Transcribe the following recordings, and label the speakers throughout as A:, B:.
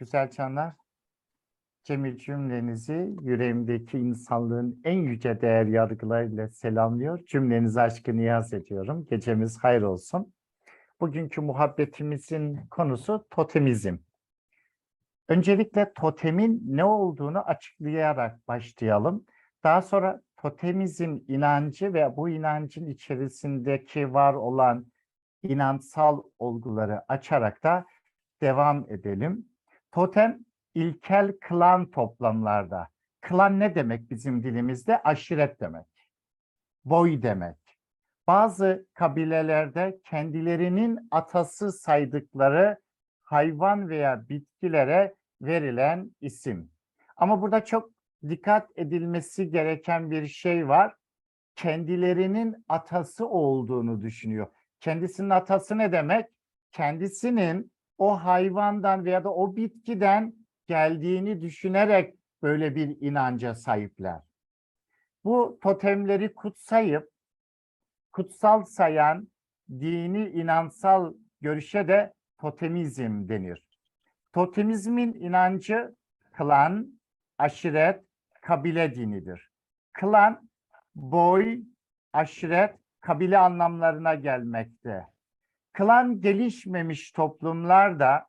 A: Güzel canlar. Cemil cümlenizi yüreğimdeki insanlığın en yüce değer yargılarıyla selamlıyor. Cümlenizi aşkı niyaz ediyorum. Gecemiz hayır olsun. Bugünkü muhabbetimizin konusu totemizm. Öncelikle totemin ne olduğunu açıklayarak başlayalım. Daha sonra totemizm inancı ve bu inancın içerisindeki var olan inançsal olguları açarak da devam edelim. Totem ilkel klan toplamlarda. Klan ne demek bizim dilimizde? Aşiret demek. Boy demek. Bazı kabilelerde kendilerinin atası saydıkları hayvan veya bitkilere verilen isim. Ama burada çok dikkat edilmesi gereken bir şey var. Kendilerinin atası olduğunu düşünüyor. Kendisinin atası ne demek? Kendisinin o hayvandan veya da o bitkiden geldiğini düşünerek böyle bir inanca sahipler. Bu totemleri kutsayıp kutsal sayan dini inansal görüşe de totemizm denir. Totemizmin inancı klan, aşiret, kabile dinidir. Klan, boy, aşiret, kabile anlamlarına gelmekte. Klan gelişmemiş toplumlarda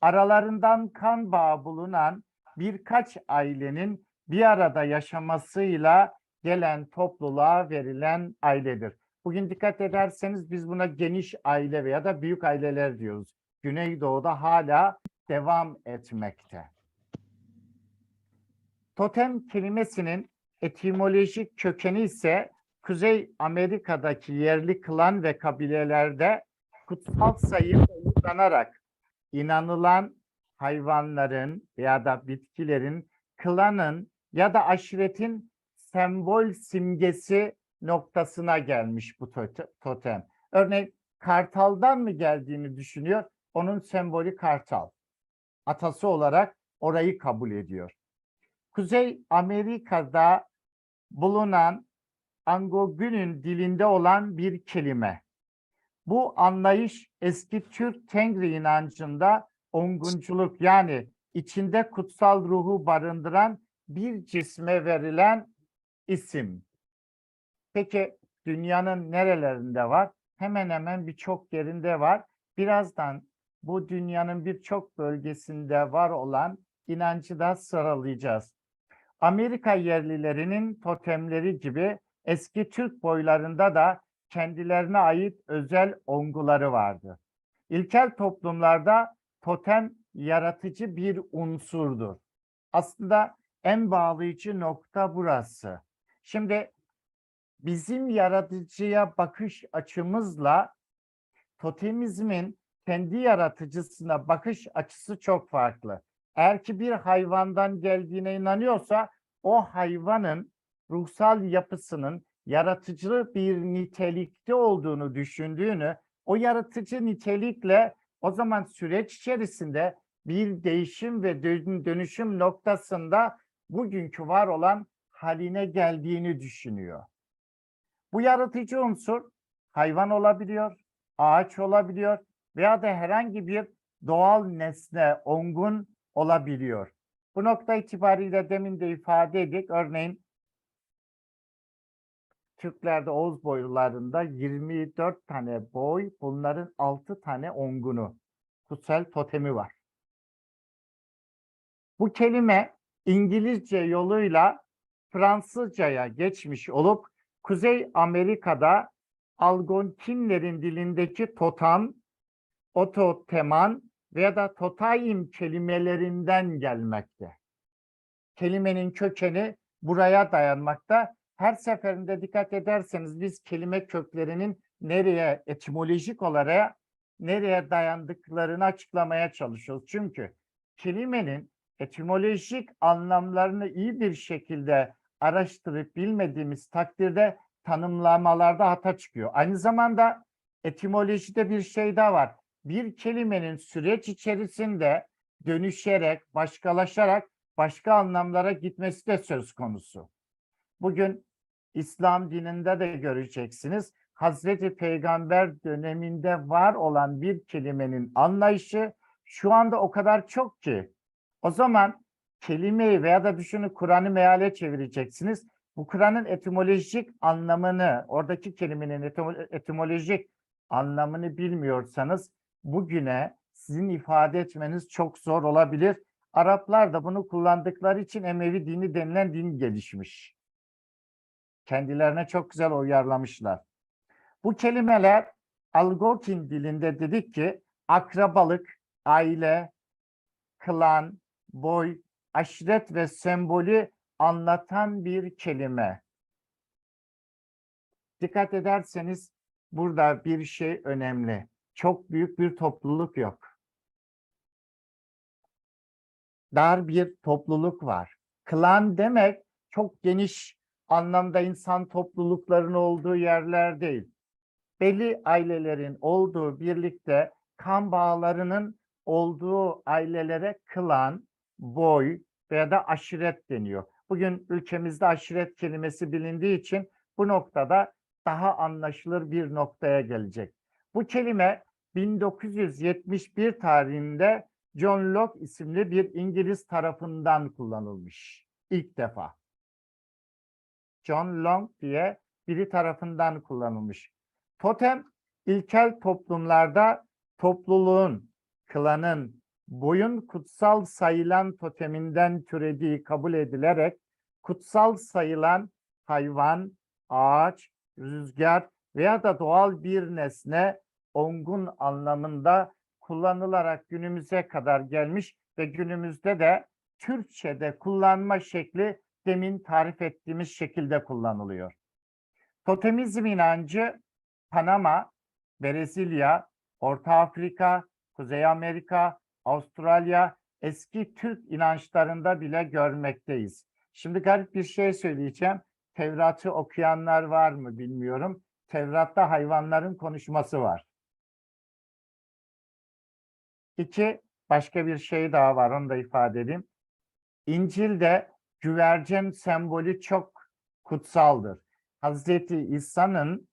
A: aralarından kan bağı bulunan birkaç ailenin bir arada yaşamasıyla gelen topluluğa verilen ailedir. Bugün dikkat ederseniz biz buna geniş aile veya da büyük aileler diyoruz. Güneydoğu'da hala devam etmekte. Totem kelimesinin etimolojik kökeni ise Kuzey Amerika'daki yerli klan ve kabilelerde kutsal sayı umutlanarak inanılan hayvanların ya da bitkilerin klanın ya da aşiretin sembol simgesi noktasına gelmiş bu tote- totem. Örneğin kartaldan mı geldiğini düşünüyor. Onun sembolü kartal. Atası olarak orayı kabul ediyor. Kuzey Amerika'da bulunan Angogün'ün dilinde olan bir kelime. Bu anlayış eski Türk Tengri inancında ongunculuk yani içinde kutsal ruhu barındıran bir cisme verilen isim. Peki dünyanın nerelerinde var? Hemen hemen birçok yerinde var. Birazdan bu dünyanın birçok bölgesinde var olan inancı da sıralayacağız. Amerika yerlilerinin totemleri gibi eski Türk boylarında da kendilerine ait özel onguları vardı. İlkel toplumlarda totem yaratıcı bir unsurdur. Aslında en bağlayıcı nokta burası. Şimdi bizim yaratıcıya bakış açımızla totemizmin kendi yaratıcısına bakış açısı çok farklı. Eğer ki bir hayvandan geldiğine inanıyorsa o hayvanın ruhsal yapısının yaratıcı bir nitelikte olduğunu düşündüğünü, o yaratıcı nitelikle o zaman süreç içerisinde bir değişim ve dön- dönüşüm noktasında bugünkü var olan haline geldiğini düşünüyor. Bu yaratıcı unsur hayvan olabiliyor, ağaç olabiliyor veya da herhangi bir doğal nesne, ongun olabiliyor. Bu nokta itibariyle demin de ifade ettik. Örneğin Türklerde Oğuz boylarında 24 tane boy, bunların 6 tane ongunu, kutsal totemi var. Bu kelime İngilizce yoluyla Fransızcaya geçmiş olup Kuzey Amerika'da Algonkinlerin dilindeki totam, ototeman veya da totaim kelimelerinden gelmekte. Kelimenin kökeni buraya dayanmakta. Her seferinde dikkat ederseniz biz kelime köklerinin nereye etimolojik olarak nereye dayandıklarını açıklamaya çalışıyoruz. Çünkü kelimenin etimolojik anlamlarını iyi bir şekilde araştırıp bilmediğimiz takdirde tanımlamalarda hata çıkıyor. Aynı zamanda etimolojide bir şey daha var. Bir kelimenin süreç içerisinde dönüşerek, başkalaşarak başka anlamlara gitmesi de söz konusu. Bugün İslam dininde de göreceksiniz. Hazreti Peygamber döneminde var olan bir kelimenin anlayışı şu anda o kadar çok ki o zaman kelimeyi veya da düşünün Kur'an'ı meale çevireceksiniz. Bu Kur'an'ın etimolojik anlamını, oradaki kelimenin etimo- etimolojik anlamını bilmiyorsanız bugüne sizin ifade etmeniz çok zor olabilir. Araplar da bunu kullandıkları için Emevi dini denilen din gelişmiş. Kendilerine çok güzel uyarlamışlar. Bu kelimeler Algonkin dilinde dedik ki akrabalık, aile, klan, boy, aşiret ve sembolü anlatan bir kelime. Dikkat ederseniz burada bir şey önemli. Çok büyük bir topluluk yok. Dar bir topluluk var. Klan demek çok geniş anlamda insan topluluklarının olduğu yerler değil. Belli ailelerin olduğu birlikte kan bağlarının olduğu ailelere klan, boy veya da aşiret deniyor. Bugün ülkemizde aşiret kelimesi bilindiği için bu noktada daha anlaşılır bir noktaya gelecek. Bu kelime 1971 tarihinde John Locke isimli bir İngiliz tarafından kullanılmış. İlk defa. John Locke diye biri tarafından kullanılmış. Totem ilkel toplumlarda topluluğun, klanın, boyun kutsal sayılan toteminden türediği kabul edilerek kutsal sayılan hayvan, ağaç, rüzgar veya da doğal bir nesne ongun anlamında kullanılarak günümüze kadar gelmiş ve günümüzde de Türkçe'de kullanma şekli demin tarif ettiğimiz şekilde kullanılıyor. Totemizm inancı Panama, Brezilya, Orta Afrika, Kuzey Amerika, Avustralya, eski Türk inançlarında bile görmekteyiz. Şimdi garip bir şey söyleyeceğim. Tevrat'ı okuyanlar var mı bilmiyorum. Tevrat'ta hayvanların konuşması var. İki, başka bir şey daha var, onu da ifade edeyim. İncil'de güvercin sembolü çok kutsaldır. Hazreti İsa'nın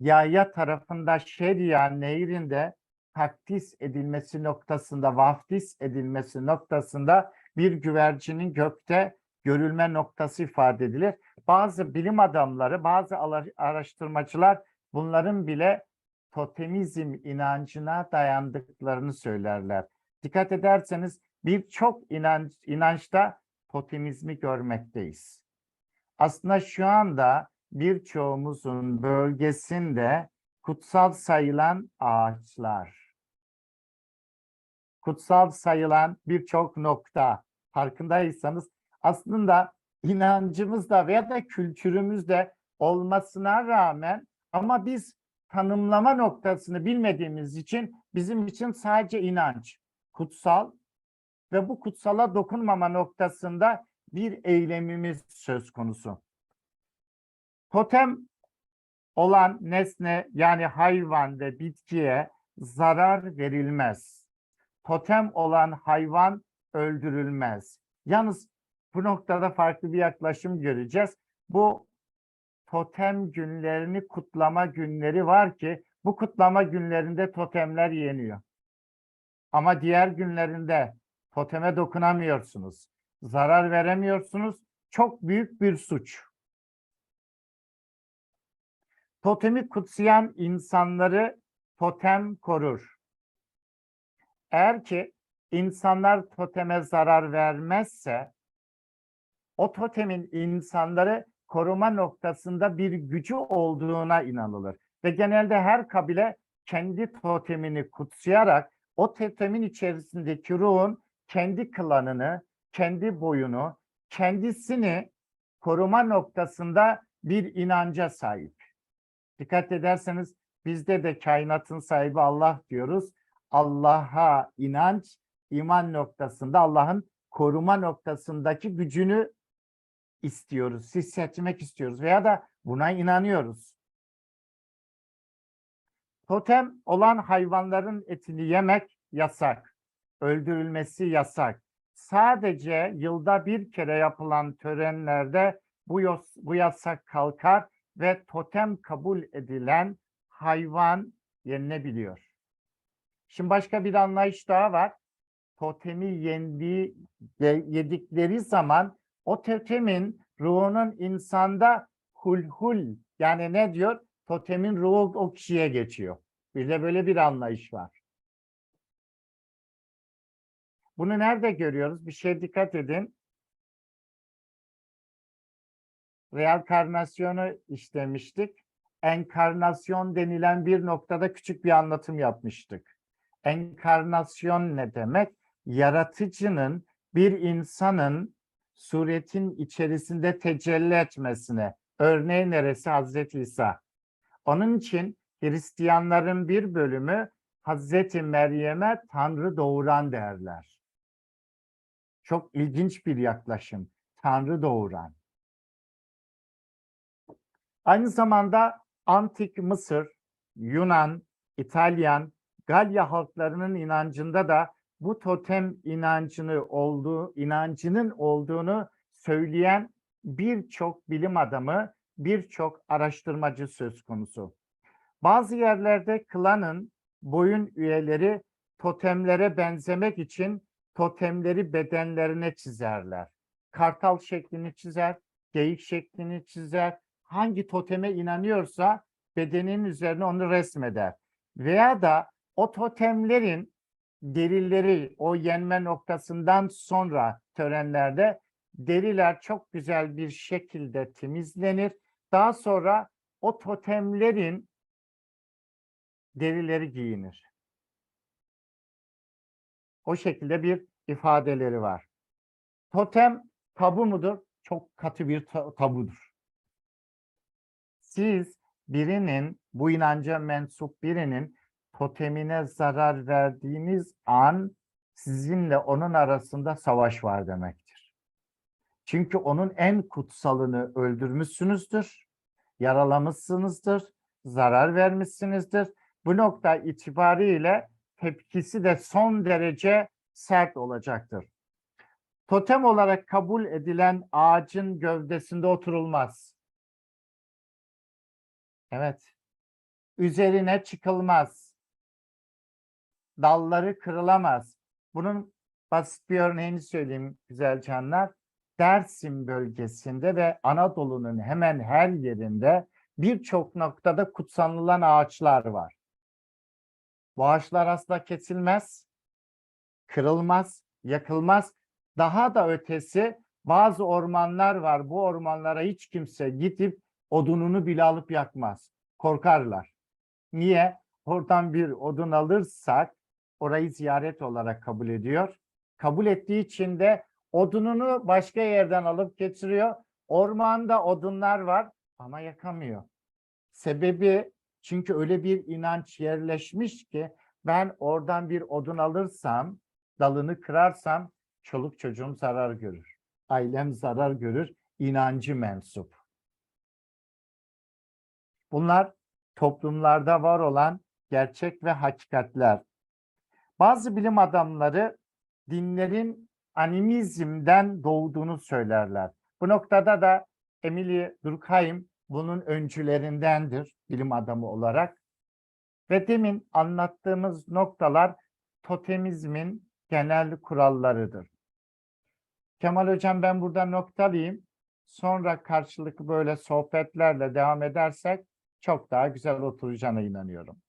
A: Yahya tarafında Şeria nehrinde takdis edilmesi noktasında, vaftiz edilmesi noktasında bir güvercinin gökte görülme noktası ifade edilir. Bazı bilim adamları, bazı araştırmacılar bunların bile totemizm inancına dayandıklarını söylerler. Dikkat ederseniz birçok inanç, inançta totemizmi görmekteyiz. Aslında şu anda birçoğumuzun bölgesinde kutsal sayılan ağaçlar, kutsal sayılan birçok nokta farkındaysanız aslında inancımızda veya da kültürümüzde olmasına rağmen ama biz tanımlama noktasını bilmediğimiz için bizim için sadece inanç, kutsal ve bu kutsala dokunmama noktasında bir eylemimiz söz konusu. Totem olan nesne yani hayvan ve bitkiye zarar verilmez. Totem olan hayvan öldürülmez. Yalnız bu noktada farklı bir yaklaşım göreceğiz. Bu totem günlerini kutlama günleri var ki bu kutlama günlerinde totemler yeniyor. Ama diğer günlerinde toteme dokunamıyorsunuz. Zarar veremiyorsunuz. Çok büyük bir suç. Totemi kutsayan insanları totem korur. Eğer ki insanlar toteme zarar vermezse o totemin insanları koruma noktasında bir gücü olduğuna inanılır. Ve genelde her kabile kendi totemini kutsayarak o totemin içerisindeki ruhun kendi klanını, kendi boyunu, kendisini koruma noktasında bir inanca sahip. Dikkat ederseniz bizde de kainatın sahibi Allah diyoruz. Allah'a inanç, iman noktasında Allah'ın koruma noktasındaki gücünü istiyoruz, hissetmek istiyoruz veya da buna inanıyoruz. Totem olan hayvanların etini yemek yasak. Öldürülmesi yasak. Sadece yılda bir kere yapılan törenlerde bu, bu yasak kalkar ve totem kabul edilen hayvan yenilebiliyor. Şimdi başka bir anlayış daha var. Totemi yendiği, ye- yedikleri zaman o totemin ruhunun insanda hulhul yani ne diyor? Totemin ruhu o kişiye geçiyor. Bir de böyle bir anlayış var. Bunu nerede görüyoruz? Bir şeye dikkat edin. Reenkarnasyonu işlemiştik. Enkarnasyon denilen bir noktada küçük bir anlatım yapmıştık. Enkarnasyon ne demek? Yaratıcının bir insanın suretin içerisinde tecelli etmesine. Örneği neresi? Hazreti İsa. Onun için Hristiyanların bir bölümü Hazreti Meryem'e Tanrı doğuran derler. Çok ilginç bir yaklaşım. Tanrı doğuran. Aynı zamanda Antik Mısır, Yunan, İtalyan, Galya halklarının inancında da bu totem inancını olduğu, inancının olduğunu söyleyen birçok bilim adamı, birçok araştırmacı söz konusu. Bazı yerlerde klanın boyun üyeleri totemlere benzemek için totemleri bedenlerine çizerler. Kartal şeklini çizer, geyik şeklini çizer. Hangi toteme inanıyorsa bedenin üzerine onu resmeder. Veya da o totemlerin derileri o yenme noktasından sonra törenlerde deriler çok güzel bir şekilde temizlenir. Daha sonra o totemlerin derileri giyinir. O şekilde bir ifadeleri var. Totem tabu mudur? Çok katı bir ta- tabudur. Siz birinin, bu inanca mensup birinin totemine zarar verdiğiniz an sizinle onun arasında savaş var demektir. Çünkü onun en kutsalını öldürmüşsünüzdür, yaralamışsınızdır, zarar vermişsinizdir. Bu nokta itibariyle tepkisi de son derece sert olacaktır. Totem olarak kabul edilen ağacın gövdesinde oturulmaz. Evet. Üzerine çıkılmaz. Dalları kırılamaz. Bunun basit bir örneğini söyleyeyim güzel canlar. Dersim bölgesinde ve Anadolu'nun hemen her yerinde birçok noktada kutsanılan ağaçlar var. Bu ağaçlar asla kesilmez, kırılmaz, yakılmaz. Daha da ötesi bazı ormanlar var. Bu ormanlara hiç kimse gidip odununu bile alıp yakmaz. Korkarlar. Niye? Oradan bir odun alırsak orayı ziyaret olarak kabul ediyor. Kabul ettiği için de odununu başka yerden alıp getiriyor. Ormanda odunlar var ama yakamıyor. Sebebi çünkü öyle bir inanç yerleşmiş ki ben oradan bir odun alırsam, dalını kırarsam çoluk çocuğum zarar görür. Ailem zarar görür. inancı mensup. Bunlar toplumlarda var olan gerçek ve hakikatler. Bazı bilim adamları dinlerin animizmden doğduğunu söylerler. Bu noktada da Emily Durkheim bunun öncülerindendir bilim adamı olarak. Ve demin anlattığımız noktalar totemizmin genel kurallarıdır. Kemal Hocam ben burada noktalayayım. Sonra karşılıklı böyle sohbetlerle devam edersek çok daha güzel oturacağına inanıyorum.